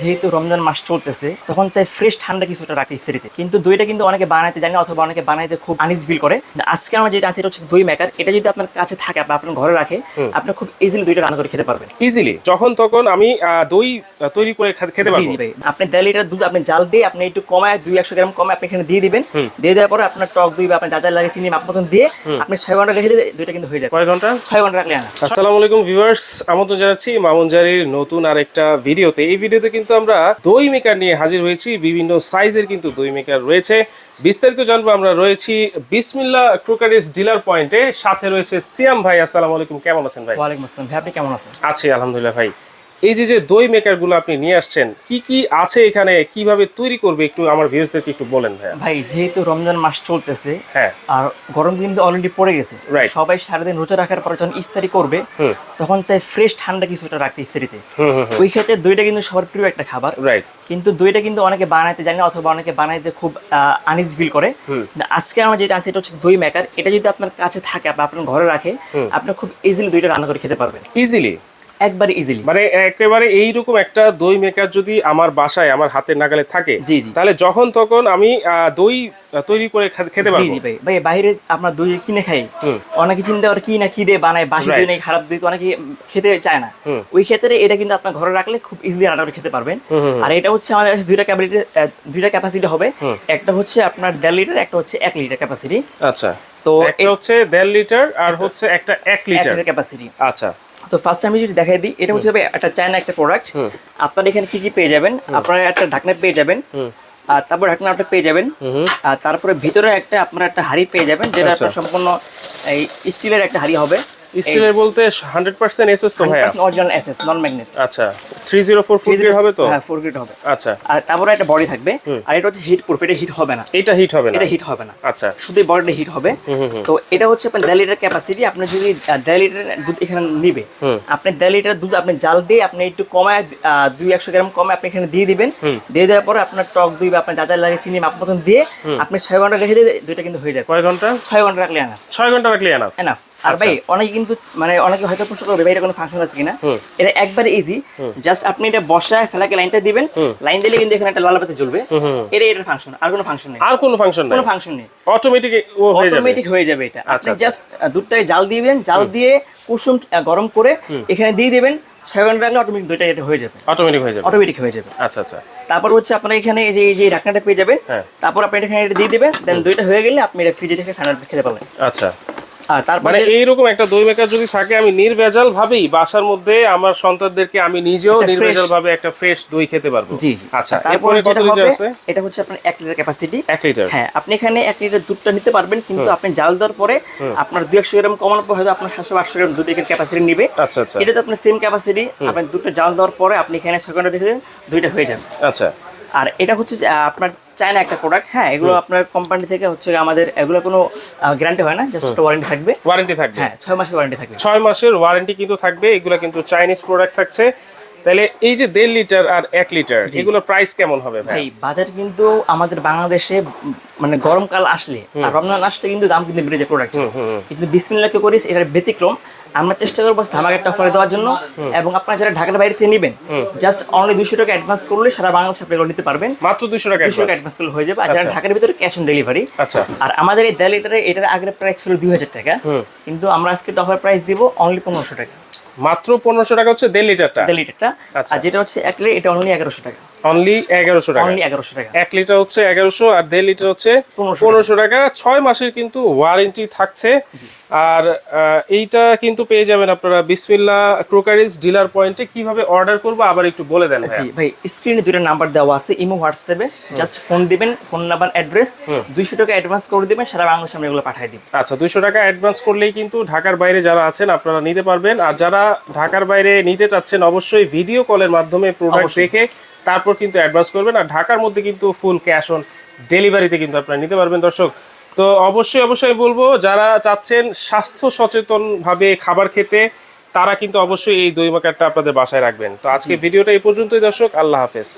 যেহেতু রমজান মাস চলতেছে তখন চাই ফ্রেশ ঠান্ডা কিছুটা রাখতে ইস্ত্রিতে কিন্তু দইটা কিন্তু অনেকে বানাইতে জানে অথবা অনেকে বানাইতে খুব আনিজ ফিল করে। আজকে আমরা যেটা আছে এটা হচ্ছে দই মেকার এটা যদি আপনার কাছে থাকে বা আপনার ঘরে রাখে আপনি খুব ইজিলি দইটা রান্না করে খেতে পারবেন। ইজিলি যখন তখন আমি দই তৈরি করে খেতে পারব? আপনি দেড় লিটার দুধ আপনি জাল দিয়ে আপনি একটু কমায় দুই একশো গ্রাম কমে আপনি এখানে দিয়ে দিবেন। দিয়ে দেওয়ার পরে আপনার টক দই বা আপনার যা যা লাগে চিনি মাপ মতন দিয়ে আপনি ছয় ঘণ্টা রেখে দিলে দুইটা কিন্তু হয়ে যাবে। কয় ঘণ্টা? ছয় ঘণ্টা রাখলে আসসালামু আলাইকুম ভিউয়ার্স আমন্ত্রণ জানাচ্ছি মামুন জারির নতুন আরেকটা ভিডিওতে। এই ভিডিওতে কিন্তু আমরা দই মেকার নিয়ে হাজির হয়েছি। বিভিন্ন সাইজের কিন্তু দই মেকার রয়েছে। বিস্তারিত জানব আমরা রয়েছি বিসমিল্লা ক্রোকারিস ডিলার পয়েন্টে। সাথে রয়েছে সিয়াম ভাই আসসালামু আলাইকুম। কেমন আছেন ভাই? ওয়ালাইকুম আসসালাম। ভাই আপনি কেমন আছেন? আছি আলহামদুলিল্লাহ ভাই। এই যে যে দই মেকারগুলো আপনি নিয়ে আসছেন কি কি আছে এখানে? কীভাবে তৈরি করবে একটু আমার ভিউজদেরকে একটু বলেন ভাইয়া। ভাই যেহেতু রমজান মাস চলতেছে হ্যাঁ। আর গরম কিন্তু অলরেডি পড়ে গেছে. সবাই সারাদিন রোজা রাখার পর যখন ইফতারি করবে তখন চাই ফ্রেশ ঠান্ডা কিছুটা রাখতে ইফতারিতে। ওই ক্ষেত্রে দইটা কিন্তু সবার প্রিয় একটা খাবার। রাইট কিন্তু দইটা কিন্তু অনেকে বানাইতে জানে না অথবা অনেকে বানাইতে খুব আনিজ ফিল করে। আজকে আমরা যেটা আছে এটা হচ্ছে দই মেকার এটা যদি আপনার কাছে থাকে বা আপনার ঘরে রাখে আপনি খুব ইজিলি দইটা রান্না করে খেতে পারবেন। ইজিলি একবারে ইজিলি মানে একেবারে এইরকম একটা দই মেকার যদি আমার বাসায় আমার হাতের নাগালে থাকে জি, জি। তাহলে যখন তখন আমি দই তৈরি করে খেতে পারব। জি ভাই। ভাই বাইরে আপনার দই কিনে খাই। অনেকে চিন্তা করে কি না কি দিয়ে বানায় বাসি দই নাকি খারাপ দই তো অনেকে খেতে চায় না। ওই ক্ষেত্রে এটা কিন্তু আপনার ঘরে রাখলে খুব ইজিলি রান্না করে খেতে পারবেন। আর এটা হচ্ছে আমাদের কাছে দুইটা ক্যাপাসিটি দুইটা ক্যাপাসিটি হবে। একটা হচ্ছে আপনার দেড় লিটার একটা হচ্ছে এক লিটার ক্যাপাসিটি আচ্ছা। তো একটা হচ্ছে দেড় লিটার আর হচ্ছে একটা এক লিটার ক্যাপাসিটি আচ্ছা। তো ফার্স্ট আমি যদি দেখাই দিই এটা হচ্ছে একটা চায়না একটা প্রোডাক্ট আপনার এখানে কি কি পেয়ে যাবেন? আপনারা একটা ঢাকনা পেয়ে যাবেন। আর তারপর ঢাকনা আপনার পেয়ে যাবেন। আর তারপরে ভিতরে একটা আপনার একটা হাড়ি পেয়ে যাবেন যেটা আচ্ছা। আপনার সম্পূর্ণ এই স্টিলের একটা হাড়ি হবে। স্টিলের বলতে হান্ড্রেড পার্সেন্ট এসএস তো ভাইয়া? অরিজিনাল এসএস নন ম্যাগনেট আচ্ছা থ্রি জিরো ফোর ফোর হবে তো? হ্যাঁ ফোর গ্রেড হবে। আচ্ছা। আর তারপরে একটা বডি থাকবে আর এটা হচ্ছে হিট প্রুফ এটা হিট হবে না। এটা হিট হবে না। এটা হিট হবে না। আচ্ছা। শুধু বডিটা হিট হবে। তো এটা হচ্ছে আপনার দেড় লিটার ক্যাপাসিটি আপনি যদি আহ, দেড় লিটার দুধ এখানে নিবে আপনি দেড় লিটার দুধ আপনি জাল দিয়ে আপনি একটু কমায় আহ, দুই একশো গ্রাম কমে আপনি এখানে দিয়ে দিবেন। দিয়ে দেওয়ার পরে আপনার টক দই বা আপনার যা যা লাগে চিনি মাপ মতন দিয়ে আপনি ছয় ঘণ্টা রেখে দিয়ে দুইটা কিন্তু হয়ে যাবে। কয় ঘণ্টা? ছয় ঘণ্টা রাখলে আনা ছয় ঘণ্টা রাখলে এনাফ এনাফ আর ভাই অনেকে কিন্তু মানে অনেকে হয়তো প্রশ্ন করবে ভাই এটা কোনো ফাংশন আছে কিনা? এটা একবারে ইজি জাস্ট আপনি এটা বসায় ফেলাকে লাইনটা দিবেন। লাইন দিলে কিন্তু এখানে একটা লাল বাতি জ্বলবে এটা এটার ফাংশন আর কোনো ফাংশন নেই। আর কোনো ফাংশন নাই। কোনো ফাংশন নেই অটোমেটিক হয়ে অটোমেটিক হয়ে যাবে এটা। আচ্ছা, আপনি আচ্ছা। জাস্ট দুধটাকে জাল দিবেন জাল দিয়ে কুসুম গরম করে এখানে দিয়ে দিবেন। ছয় ঘণ্টা রাখলে অটোমেটিক দুইটা এটা হয়ে যাবে। অটোমেটিক হয়ে যাবে। অটোমেটিক হয়ে যাবে। আচ্ছা আচ্ছা। তারপর হচ্ছে আপনার এখানে এই যে এই যে ঢাকনাটা পেয়ে যাবেন হ্যাঁ। তারপর আপনি এখানে এটা দিয়ে দিবেন দেন দুইটা হয়ে গেলে আপনি এটা ফ্রিজে রেখে ঠান্ডা খেতে পারবেন। আচ্ছা। আর তারপরে মানে এইরকম একটা দই মেকার যদি থাকে আমি নির্ভেজাল ভাবেই বাসার মধ্যে আমার সন্তানদেরকে আমি নিজেও নির্ভেজাল ভাবে একটা ফ্রেশ দই খেতে পারব। জি আচ্ছা তারপরে কত লিটার আছে? এটা হচ্ছে আপনার এক লিটার ক্যাপাসিটি এক লিটার হ্যাঁ আপনি এখানে এক লিটার দুধটা নিতে পারবেন কিন্তু আপনি জাল দেওয়ার পরে আপনার দুই একশো গ্রাম কমানোর পর হয়তো আপনার সাতশো আটশো গ্রাম দুধ এখানে ক্যাপাসিটি নিবে। আচ্ছা আচ্ছা। এটা তো আপনার সেম ক্যাপাসিটি আপনি দুধটা জাল দেওয়ার পরে আপনি এখানে ছয় ঘণ্টা রেখে দেন দুইটা হয়ে যাবে। আচ্ছা। আর এটা হচ্ছে আপনার চায়না একটা প্রোডাক্ট হ্যাঁ এগুলো আপনার কোম্পানি থেকে হচ্ছে আমাদের এগুলো কোনো গ্যারান্টি হয় না জাস্ট একটা ওয়ারেন্টি থাকবে। ওয়ারেন্টি থাকবে। হ্যাঁ ছয় মাসের ওয়ারেন্টি থাকবে। ছয় মাসের ওয়ারেন্টি কিন্তু থাকবে এগুলো কিন্তু চাইনিজ প্রোডাক্ট থাকছে। তাহলে এই যে দেড় লিটার আর এক লিটার এগুলোর প্রাইস কেমন হবে ভাই? বাজার কিন্তু আমাদের বাংলাদেশে মানে গরমকাল আসলে আর রমজান আসলে কিন্তু দাম কিন্তু বেড়ে যায় প্রোডাক্ট কিন্তু বিসমিল্লাকে করিস এটার ব্যতিক্রম আমরা চেষ্টা করব ধামাক একটা অফারে দেওয়ার জন্য এবং আপনারা যারা ঢাকার বাইরে থেকে নেবেন জাস্ট অনলি দুশো টাকা অ্যাডভান্স করলে সারা বাংলাদেশ আপনি নিতে পারবেন। মাত্র দুশো টাকা দুশো টাকা অ্যাডভান্স করলে হয়ে যাবে। আর যারা ঢাকার ভিতরে ক্যাশ অন ডেলিভারি আচ্ছা। আর আমাদের এই দেড় লিটারে এটার আগের প্রাইস ছিল দুই হাজার টাকা কিন্তু আমরা আজকে অফার প্রাইস দিব অনলি পনেরোশো টাকা। মাত্র পনেরোশো টাকা হচ্ছে দেড় লিটারটা। দেড় লিটারটা। আচ্ছা। আর যেটা হচ্ছে এক লিটার এটা অনলি এগারোশো টাকা। অনলি এগারোশো টাকা। অনলি এগারোশো টাকা। এক লিটার হচ্ছে এগারোশো আর দেড় লিটার হচ্ছে 1500 পনেরোশো টাকা। ছয় মাসের কিন্তু ওয়ারেন্টি থাকছে। আর এইটা কিন্তু পেয়ে যাবেন আপনারা বিসমিল্লা ক্রোকারিজ ডিলার পয়েন্টে। কীভাবে অর্ডার করব আবার একটু বলে দেন। জি ভাই স্ক্রিনে দুটো নাম্বার দেওয়া আছে। ইমো হোয়াটসঅ্যাপে জাস্ট ফোন দিবেন ফোন নাম্বার অ্যাড্রেস দুইশো টাকা অ্যাডভান্স করে দিবেন সারা বাংলাদেশে আমরা এগুলো পাঠিয়ে দিব। আচ্ছা দুইশো টাকা অ্যাডভান্স করলেই কিন্তু ঢাকার বাইরে যারা আছেন আপনারা নিতে পারবেন। আর যারা ঢাকার বাইরে নিতে চাচ্ছেন অবশ্যই ভিডিও কলের মাধ্যমে প্রোডাক্ট। দেখে তারপর কিন্তু অ্যাডভান্স করবেন আর ঢাকার মধ্যে কিন্তু ফুল ক্যাশ অন ডেলিভারিতে কিন্তু আপনারা নিতে পারবেন দর্শক। তো অবশ্যই অবশ্যই বলব যারা চাচ্ছেন স্বাস্থ্য সচেতনভাবে খাবার খেতে তারা কিন্তু অবশ্যই এই দই মাকারটা আপনাদের বাসায় রাখবেন। তো আজকে ভিডিওটা এই পর্যন্তই দর্শক। আল্লাহ হাফেজ।